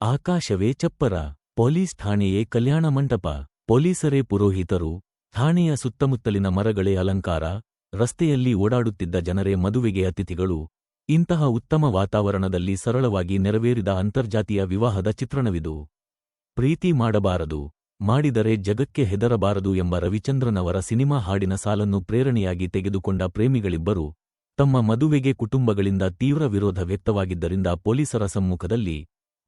ಆಕಾಶವೇ ಚಪ್ಪರ, ಪೊಲೀಸ್ ಠಾಣೆಯೇ ಕಲ್ಯಾಣ ಮಂಟಪ, ಪೊಲೀಸರೇ ಪುರೋಹಿತರು, ಠಾಣೆಯ ಸುತ್ತಮುತ್ತಲಿನ ಮರಗಳೇ ಅಲಂಕಾರ, ರಸ್ತೆಯಲ್ಲಿ ಓಡಾಡುತ್ತಿದ್ದ ಜನರೇ ಮದುವೆಗೆ ಅತಿಥಿಗಳು, ಇಂತಹ ಉತ್ತಮ ವಾತಾವರಣದಲ್ಲಿ ಸರಳವಾಗಿ ನೆರವೇರಿದ ಅಂತರ್ಜಾತೀಯ ವಿವಾಹದ ಚಿತ್ರಣವಿದು. ಪ್ರೀತಿ ಮಾಡಬಾರದು, ಮಾಡಿದರೆ ಜಗಕ್ಕೆ ಹೆದರಬಾರದು ಎಂಬ ರವಿಚಂದ್ರನವರ ಸಿನಿಮಾ ಹಾಡಿನ ಸಾಲನ್ನು ಪ್ರೇರಣೆಯಾಗಿ ತೆಗೆದುಕೊಂಡ ಪ್ರೇಮಿಗಳಿಬ್ಬರು, ತಮ್ಮ ಮದುವೆಗೆ ಕುಟುಂಬಗಳಿಂದ ತೀವ್ರ ವಿರೋಧ ವ್ಯಕ್ತವಾಗಿದ್ದರಿಂದ ಪೊಲೀಸರ ಸಮ್ಮುಖದಲ್ಲಿ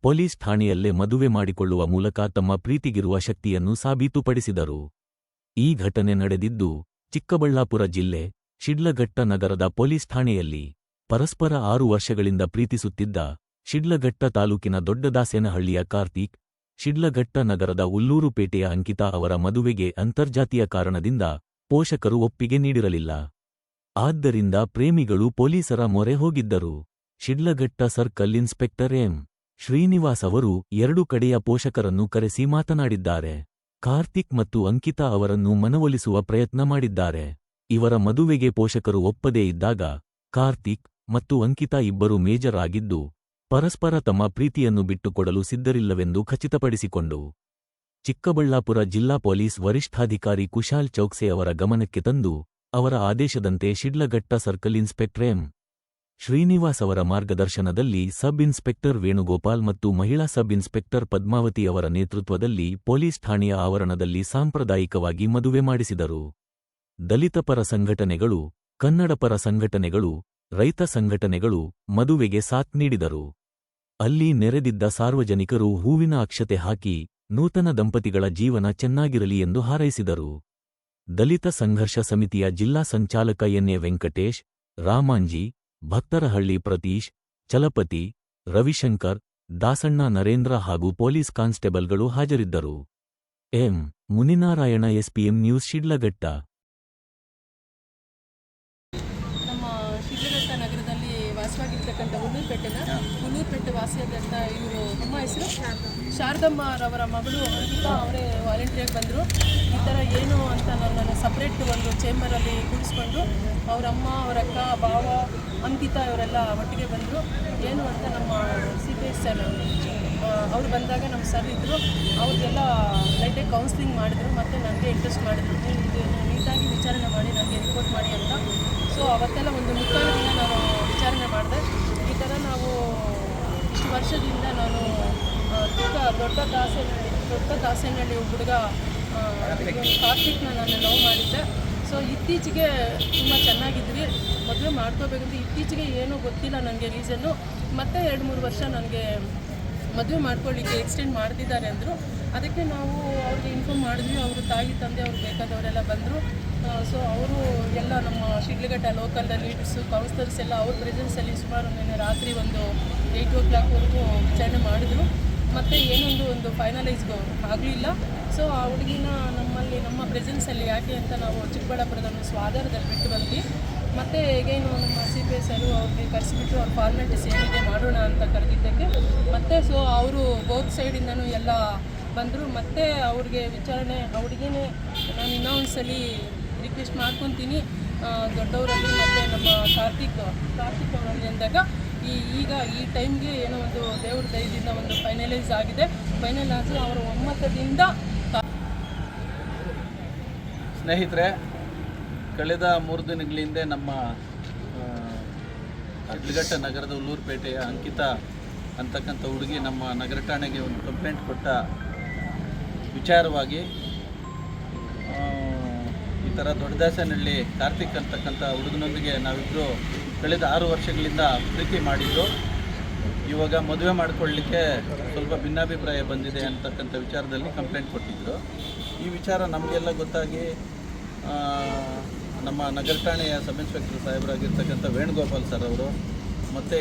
ಪೊಲೀಸ್ ಠಾಣೆಯಲ್ಲೇ ಮದುವೆ ಮಾಡಿಕೊಳ್ಳುವ ಮೂಲಕ ತಮ್ಮ ಪ್ರೀತಿಗಿರುವ ಶಕ್ತಿಯನ್ನು ಸಾಬೀತುಪಡಿಸಿದರು. ಈ ಘಟನೆ ನಡೆದಿದ್ದು, ಚಿಕ್ಕಬಳ್ಳಾಪುರ ಜಿಲ್ಲೆ, ಶಿಡ್ಲಘಟ್ಟ ನಗರದ ಪೊಲೀಸ್ ಠಾಣೆಯಲ್ಲಿ ಪರಸ್ಪರ ಆರು ವರ್ಷಗಳಿಂದ ಪ್ರೀತಿಸುತ್ತಿದ್ದ ಶಿಡ್ಲಘಟ್ಟ ತಾಲೂಕಿನ ದೊಡ್ಡದಾಸೇನಹಳ್ಳಿಯ ಕಾರ್ತಿಕ್, ಶಿಡ್ಲಘಟ್ಟ ನಗರದ ಉಲ್ಲೂರುಪೇಟೆಯ ಅಂಕಿತಾ ಅವರ ಮದುವೆಗೆ ಅಂತರ್ಜಾತೀಯ ಕಾರಣದಿಂದ ಪೋಷಕರು ಒಪ್ಪಿಗೆ ನೀಡಿರಲಿಲ್ಲ. ಆದ್ದರಿಂದ ಪ್ರೇಮಿಗಳು ಪೊಲೀಸರ ಮೊರೆ ಹೋಗಿದ್ದರು. Shidlaghatta circle inspector M. Srinivas ಅವರು ಎರಡು ಕಡೆಯ ಪೋಷಕರನ್ನು ಕರೆಸಿ ಮಾತನಾಡಿದ್ದಾರೆ. ಕಾರ್ತಿಕ್ ಮತ್ತು ಅಂಕಿತಾ ಅವರನ್ನು ಮನವೊಲಿಸುವ ಪ್ರಯತ್ನ ಮಾಡಿದ್ದಾರೆ. ಇವರ ಮದುವೆಗೆ ಪೋಷಕರು ಒಪ್ಪದೇ ಇದ್ದಾಗ, ಕಾರ್ತಿಕ್ ಮತ್ತು ಅಂಕಿತಾ ಇಬ್ಬರು ಮೇಜರ್ ಆಗಿದ್ದು, ಪರಸ್ಪರ ತಮ್ಮ ಪ್ರೀತಿಯನ್ನು ಬಿಟ್ಟುಕೊಡಲು ಸಿದ್ಧರಿಲ್ಲವೆಂದು ಖಚಿತಪಡಿಸಿಕೊಂಡು ಚಿಕ್ಕಬಳ್ಳಾಪುರ ಜಿಲ್ಲಾ ಪೊಲೀಸ್ ವರಿಷ್ಠಾಧಿಕಾರಿ ಕುಶಾಲ್ ಚೌಕ್ಸೆ ಅವರ ಗಮನಕ್ಕೆ ತಂದು, ಅವರ ಆದೇಶದಂತೆ ಶಿಡ್ಲಘಟ್ಟ ಸರ್ಕಲ್ ಇನ್ಸ್ಪೆಕ್ಟರ್ ಶ್ರೀನಿವಾಸ್ ಅವರ ಮಾರ್ಗದರ್ಶನದಲ್ಲಿ ಸಬ್ ಇನ್ಸ್ಪೆಕ್ಟರ್ ವೇಣುಗೋಪಾಲ್ ಮತ್ತು ಮಹಿಳಾ ಸಬ್ ಇನ್ಸ್ಪೆಕ್ಟರ್ ಪದ್ಮಾವತಿ ಅವರ ನೇತೃತ್ವದಲ್ಲಿ ಪೊಲೀಸ್ ಠಾಣೆಯ ಆವರಣದಲ್ಲಿ ಸಾಂಪ್ರದಾಯಿಕವಾಗಿ ಮದುವೆ ಮಾಡಿಸಿದರು. ದಲಿತ ಪರ ಸಂಘಟನೆಗಳು, ಕನ್ನಡ ಪರ ಸಂಘಟನೆಗಳು, ರೈತ ಸಂಘಟನೆಗಳು ಮದುವೆಗೆ ಸಾಥ್ ನೀಡಿದರು. ಅಲ್ಲಿ ನೆರೆದಿದ್ದ ಸಾರ್ವಜನಿಕರು ಹೂವಿನ ಅಕ್ಷತೆ ಹಾಕಿ, ನೂತನ ದಂಪತಿಗಳ ಜೀವನ ಚೆನ್ನಾಗಿರಲಿ ಎಂದು ಹಾರೈಸಿದರು. ದಲಿತ ಸಂಘರ್ಷ ಸಮಿತಿಯ ಜಿಲ್ಲಾ ಸಂಚಾಲಕ ಎನ್ಎ ವೆಂಕಟೇಶ್, ರಾಮಾಂಜಿ ಭಕ್ತರಹಳ್ಳಿ ಪ್ರತೀಶ್, ಚಲಪತಿ, ರವಿಶಂಕರ್, ದಾಸಣ್ಣ ನರೇಂದ್ರ ಹಾಗೂ ಪೊಲೀಸ್ ಕಾನ್ಸ್ಟೇಬಲ್ಗಳು ಹಾಜರಿದ್ದರು. M. Muninarayana, SPM news, Shidlaghatta. ನಮ್ಮ ಶಿಡ್ಲಘಟ್ಟ ನಗರದಲ್ಲಿ ಇವರು ನಮ್ಮ ಹೆಸರು ಶಾರದಮ್ಮರವರ ಮಗಳು ಅಂಕಿತಾ ಅವರೇ ವಾಲಂಟಿಯರ್ ಬಂದರು. ಈ ಥರ ಏನು ಅಂತ ನನ್ನನ್ನು ಸಪ್ರೇಟ್ ಒಂದು ಚೇಂಬರಲ್ಲಿ ಕೂಡಿಸ್ಕೊಂಡು ಅವರಮ್ಮ, ಅವರಕ್ಕ, ಭಾವ ಅಂಕಿತಾ ಇವರೆಲ್ಲ ಒಟ್ಟಿಗೆ ಬಂದರು. ಏನು ಅಂತ ನಮ್ಮ ಸಿ ಪಿ ಎಸ್ ಸರ್ ಅವ್ರು ಬಂದಾಗ ನಮ್ಮ ಸರ್ ಇದ್ದರು ಅವ್ರಿಗೆಲ್ಲ ಲೈಟಾಗಿ ಕೌನ್ಸಿಲಿಂಗ್ ಮಾಡಿದ್ರು ಮತ್ತು ನನಗೆ ಇಂಟ್ರೆಸ್ಟ್ ಮಾಡಿದ್ರು. ಇದು ನೀಟಾಗಿ ವಿಚಾರಣೆ ಮಾಡಿ, ನನಗೆ ರಿಪೋರ್ಟ್ ಮಾಡಿ ಅಂತ. ಸೊ ಅವತ್ತೆಲ್ಲ ಒಂದು ಮುಕ್ಕಾಲು ದಿನ ನಾನು ವಿಚಾರಣೆ ಮಾಡಿದೆ. ಈ ಥರ ನಾವು ಇಷ್ಟು ವರ್ಷದಿಂದ ನಾನು ಚಿಕ್ಕ ದೊಡ್ಡ ದಾಸೆ ದೊಡ್ಡ ದಾಸನಹಳ್ಳಿ ಹುಡುಗ ಕಾರ್ತಿಕ್ನ ನಾನು ಲವ್ ಮಾಡಿದ್ದೆ. ಸೊ ಇತ್ತೀಚೆಗೆ ತುಂಬ ಚೆನ್ನಾಗಿದ್ವಿ ಮದುವೆ ಮಾಡ್ಕೋಬೇಕಂತ ಇತ್ತೀಚೆಗೆ ಏನೂ ಗೊತ್ತಿಲ್ಲ ನನಗೆ ರೀಸನ್ನು ಮತ್ತೆ ಎರಡು ಮೂರು ವರ್ಷ ನನಗೆ ಮದುವೆ ಮಾಡ್ಕೊಳ್ಳಿಕ್ಕೆ ಎಕ್ಸ್ಟೆಂಡ್ ಮಾಡ್ತಿದ್ದಾರೆ ಅಂದರು. ಅದಕ್ಕೆ ನಾವು ಅವ್ರಿಗೆ ಇನ್ಫಾರ್ಮ್ ಮಾಡಿದ್ವಿ. ಅವರು ತಾಯಿ, ತಂದೆ, ಅವ್ರು ಬೇಕಾದವರೆಲ್ಲ ಬಂದರು. ಸೊ ಅವರು ಎಲ್ಲ ನಮ್ಮ ಶಿಡ್ಲಘಟ್ಟ ಲೋಕಲ್ ಲೀಡರ್ಸು ಕೌನ್ಸಿಲರ್ಸ್ ಎಲ್ಲ ಅವ್ರ ಪ್ರೆಸೆನ್ಸಲ್ಲಿ ಸುಮಾರು ನಿನ್ನೆ ರಾತ್ರಿ ಒಂದು ಏಯ್ಟ್ ಓ ಕ್ಲಾಕ್ವರೆಗೂ ವಿಚಾರಣೆ ಮಾಡಿದರು. ಮತ್ತು ಏನೊಂದು ಒಂದು ಫೈನಲೈಸ್ಗೂ ಆಗಲಿಲ್ಲ. ಸೊ ಆ ಹುಡುಗಿನ ನಮ್ಮಲ್ಲಿ, ನಮ್ಮ ಪ್ರೆಸೆನ್ಸಲ್ಲಿ ಯಾಕೆ ಅಂತ ನಾವು ಚಿಕ್ಕಬಳ್ಳಾಪುರದ ಒಂದು ಸ್ವಾಧಾರದಲ್ಲಿ ಬಿಟ್ಟು ಬಂದ್ವಿ. ಮತ್ತು ಹೇಗೇನು ನಮ್ಮ ಸಿ ಪಿ ಎಸ್ ಅವರು ಅವ್ರಿಗೆ ಕರೆಸಿಬಿಟ್ಟು ಅವ್ರ ಫಾರ್ಮ್ಯಾಲಿಟೀಸ್ ಏನಿದೆ ಮಾಡೋಣ ಅಂತ ಕರೆದಿದ್ದಕ್ಕೆ. ಮತ್ತು ಸೊ ಅವರು ಬೋತ್ ಸೈಡಿಂದನು ಎಲ್ಲ ಬಂದರು. ಮತ್ತೆ ಅವ್ರಿಗೆ ವಿಚಾರಣೆ, ಆ ಹುಡುಗಿನೇ ನಾನು ಇನ್ನೂ ಸಲ ರಿಕ್ವೆಸ್ಟ್ ಮಾಡ್ಕೊತೀನಿ. ದೊಡ್ಡವರಲ್ಲಿ ಮತ್ತು ನಮ್ಮ ಕಾರ್ತಿಕ್ ಕಾರ್ತಿಕ್ ಅವರಲ್ಲಿ ಅಂದಾಗ, ಈ, ಈಗ ಈ ಟೈಮ್ಗೆ ಏನೋ ಒಂದು ದೇವ್ರ ದಯದಿಂದ ಒಂದು ಫೈನಲೈಸ್ ಆಗಿದೆ. ಫೈನಲ್ ಅವರ ಒಮ್ಮತದಿಂದ ಸ್ನೇಹಿತರೆ, ಕಳೆದ ಮೂರು ದಿನಗಳ ಹಿಂದೆ ನಮ್ಮ ಅಡ್ಲಿಘಟ್ಟ ನಗರದ ಉಲ್ಲೂರುಪೇಟೆಯ ಅಂಕಿತ ಅಂತಕ್ಕಂಥ ಹುಡುಗಿ ನಮ್ಮ ನಗರ ಠಾಣೆಗೆ ಒಂದು ಕಂಪ್ಲೇಂಟ್ ಕೊಟ್ಟ ವಿಚಾರವಾಗಿ ಈ ಥರ ದೊಡ್ಡದಾಸನಹಳ್ಳಿ ಕಾರ್ತಿಕ್ ಅಂತಕ್ಕಂಥ ಹುಡುಗನೊಂದಿಗೆ ನಾವಿಬ್ಬರು ಕಳೆದ ಆರು ವರ್ಷಗಳಿಂದ ಪ್ರೀತಿ ಮಾಡಿದ್ದು, ಇವಾಗ ಮದುವೆ ಮಾಡಿಕೊಳ್ಳಲಿಕ್ಕೆ ಸ್ವಲ್ಪ ಭಿನ್ನಾಭಿಪ್ರಾಯ ಬಂದಿದೆ ಅಂತಕ್ಕಂಥ ವಿಚಾರದಲ್ಲಿ ಕಂಪ್ಲೇಂಟ್ ಕೊಟ್ಟಿದ್ದರು ಈ ವಿಚಾರ ನಮಗೆಲ್ಲ ಗೊತ್ತಾಗಿ ನಮ್ಮ ನಗರ ಠಾಣೆಯ ಸಬ್ ಇನ್ಸ್ಪೆಕ್ಟರ್ ಸಾಹೇಬರಾಗಿರ್ತಕ್ಕಂಥ ವೇಣುಗೋಪಾಲ್ ಸರ್ ಅವರು, ಮತ್ತು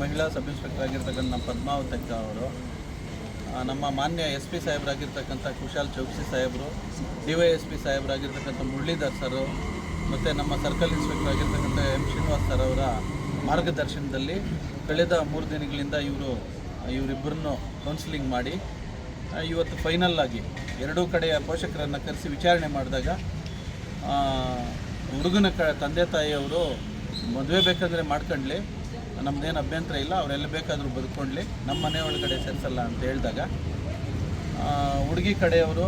ಮಹಿಳಾ ಸಬ್ ಇನ್ಸ್ಪೆಕ್ಟರ್ ಆಗಿರ್ತಕ್ಕಂಥ ನಮ್ಮ ಪದ್ಮಾವತಕ್ಕ ಅವರು ನಮ್ಮ ಮಾನ್ಯ ಎಸ್ ಪಿ ಸಾಹೇಬರಾಗಿರ್ತಕ್ಕಂಥ ಕುಶಾಲ್ ಚೌಕ್ಸಿ ಸಾಹೇಬರು, ಡಿ ವೈ ಎಸ್ ಪಿ ಸಾಹೇಬರಾಗಿರ್ತಕ್ಕಂಥ ಮುರಳೀಧರ್ ಸರು, ಮತ್ತು ನಮ್ಮ ಸರ್ಕಲ್ ಇನ್ಸ್ಪೆಕ್ಟರ್ ಆಗಿರ್ತಕ್ಕಂಥ ಎಂ ಶ್ರೀನಿವಾಸ್ ಸರ್ ಅವರ ಮಾರ್ಗದರ್ಶನದಲ್ಲಿ ಕಳೆದ ಮೂರು ದಿನಗಳಿಂದ ಇವರು, ಇವರಿಬ್ಬರನ್ನು ಕೌನ್ಸಿಲಿಂಗ್ ಮಾಡಿ ಇವತ್ತು ಫೈನಲ್ ಆಗಿ ಎರಡೂ ಕಡೆಯ ಪೋಷಕರನ್ನು ಕರೆಸಿ ವಿಚಾರಣೆ ಮಾಡಿದಾಗ ಹುಡುಗನ ಕ, ತಂದೆ ತಾಯಿಯವರು ಮದುವೆ ಬೇಕಂದರೆ ಮಾಡ್ಕೊಂಡ್ಲಿ. ನಮ್ಮದೇನು ಅಭ್ಯಂತರ ಇಲ್ಲ, ಅವರೆಲ್ಲ ಬೇಕಾದರೂ ಬದುಕೊಂಡ್ಲಿ. ನಮ್ಮ ಮನೆ ಒಳಗಡೆ ಸೇರಿಸಲ್ಲ ಅಂತ ಹೇಳಿದಾಗ. ಹುಡುಗಿ ಕಡೆಯವರು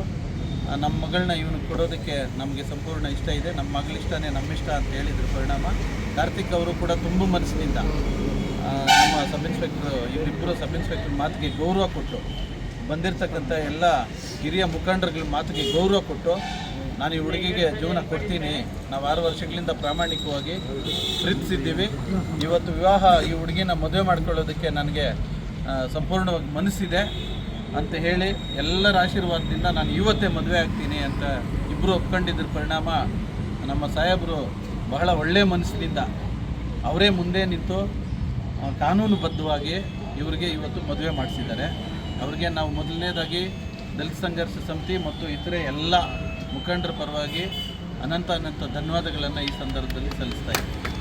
ನಮ್ಮ ಮಗಳನ್ನ ಇವನು ಕೊಡೋದಕ್ಕೆ ನಮಗೆ ಸಂಪೂರ್ಣ ಇಷ್ಟ ಇದೆ. ನಮ್ಮ ಮಗಳ ಇಷ್ಟನೇ ನಮ್ಮ ಇಷ್ಟ ಅಂತ ಹೇಳಿದ್ರ ಪರಿಣಾಮ. ಕಾರ್ತಿಕ್ ಅವರು ಕೂಡ ತುಂಬ ಮನಸ್ಸಿನಿಂದ ನಮ್ಮ ಸಬ್ ಇನ್ಸ್ಪೆಕ್ಟರ್ ಇವರಿಬ್ಬರು ಸಬ್ ಇನ್ಸ್ಪೆಕ್ಟರ್ ಮಾತಿಗೆ ಗೌರವ ಕೊಟ್ಟು ಬಂದಿರತಕ್ಕಂಥ ಎಲ್ಲ ಹಿರಿಯ ಮುಖಂಡರುಗಳ ಮಾತಿಗೆ ಗೌರವ ಕೊಟ್ಟು ನಾನು ಈ ಹುಡುಗಿಗೆ ಜೀವನ ಕೊಡ್ತೀನಿ. ನಾವು ಆರು ವರ್ಷಗಳಿಂದ ಪ್ರಾಮಾಣಿಕವಾಗಿ ಪ್ರೀತಿಸಿದ್ದೀವಿ. ಇವತ್ತು ವಿವಾಹ ಈ ಹುಡುಗಿನ ಮದುವೆ ಮಾಡ್ಕೊಳ್ಳೋದಕ್ಕೆ ನನಗೆ ಸಂಪೂರ್ಣವಾಗಿ ಮನಸ್ಸಿದೆ ಅಂತ ಹೇಳಿ ಎಲ್ಲರ ಆಶೀರ್ವಾದದಿಂದ ನಾನು ಇವತ್ತೇ ಮದುವೆ ಆಗ್ತೀನಿ ಅಂತ ಇಬ್ಬರು ಒಪ್ಕೊಂಡಿದ್ರ ಪರಿಣಾಮ ನಮ್ಮ ಸಾಹೇಬರು ಬಹಳ ಒಳ್ಳೆಯ ಮನಸ್ಸಿನಿಂದ ಅವರೇ ಮುಂದೆ ನಿಂತು ಕಾನೂನುಬದ್ಧವಾಗಿ ಇವರಿಗೆ ಇವತ್ತು ಮದುವೆ ಮಾಡಿಸಿದ್ದಾರೆ. ಅವರಿಗೆ ನಾವು ಮೊದಲನೇದಾಗಿ ದಲಿತ ಸಂಘರ್ಷ ಸಮಿತಿ ಮತ್ತು ಇತರೆ ಎಲ್ಲ ಮುಖಂಡರ ಪರವಾಗಿ ಅನಂತ ಅನಂತ ಧನ್ಯವಾದಗಳನ್ನು ಈ ಸಂದರ್ಭದಲ್ಲಿ ಸಲ್ಲಿಸ್ತಾ ಇದ್ದೀವಿ